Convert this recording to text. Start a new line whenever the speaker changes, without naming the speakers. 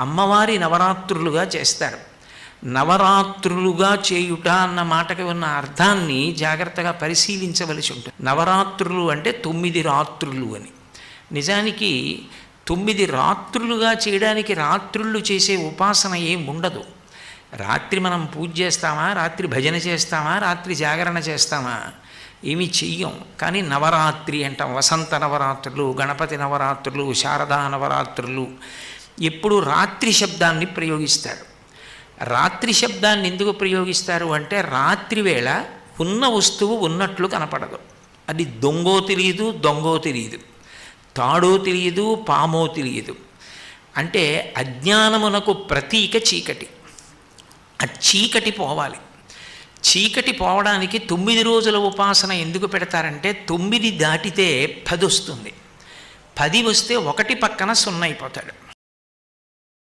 అమ్మవారి నవరాత్రులుగా చేస్తారు. నవరాత్రులుగా చేయుట అన్న మాటకి ఉన్న అర్థాన్ని జాగ్రత్తగా పరిశీలించవలసి ఉంటుంది. నవరాత్రులు అంటే తొమ్మిది రాత్రులు అని. నిజానికి తొమ్మిది రాత్రులుగా చేయడానికి రాత్రుళ్ళు చేసే ఉపాసన ఏం ఉండదు. రాత్రి మనం పూజ చేస్తామా? రాత్రి భజన చేస్తామా? రాత్రి జాగరణ చేస్తామా? ఏమీ చెయ్యం. కానీ నవరాత్రి అంటాం. వసంత నవరాత్రులు గణపతి నవరాత్రులు శారదా నవరాత్రులు ఎప్పుడు రాత్రి శబ్దాన్ని ప్రయోగిస్తారు. రాత్రి శబ్దాన్ని ఎందుకు ప్రయోగిస్తారు అంటే రాత్రి వేళ ఉన్న వస్తువు ఉన్నట్లు కనపడదు. అది దొంగో తెలియదు దొంగో తెలియదు. తాడో తెలియదు పామో తెలియదు. అంటే అజ్ఞానమునకు ప్రతీక చీకటి. ఆ చీకటి పోవాలి. చీకటి పోవడానికి తొమ్మిది రోజుల ఉపాసన ఎందుకు పెడతారంటే తొమ్మిది దాటితే పది వస్తుంది పది వస్తే ఒకటి పక్కన సున్న అయిపోతాడు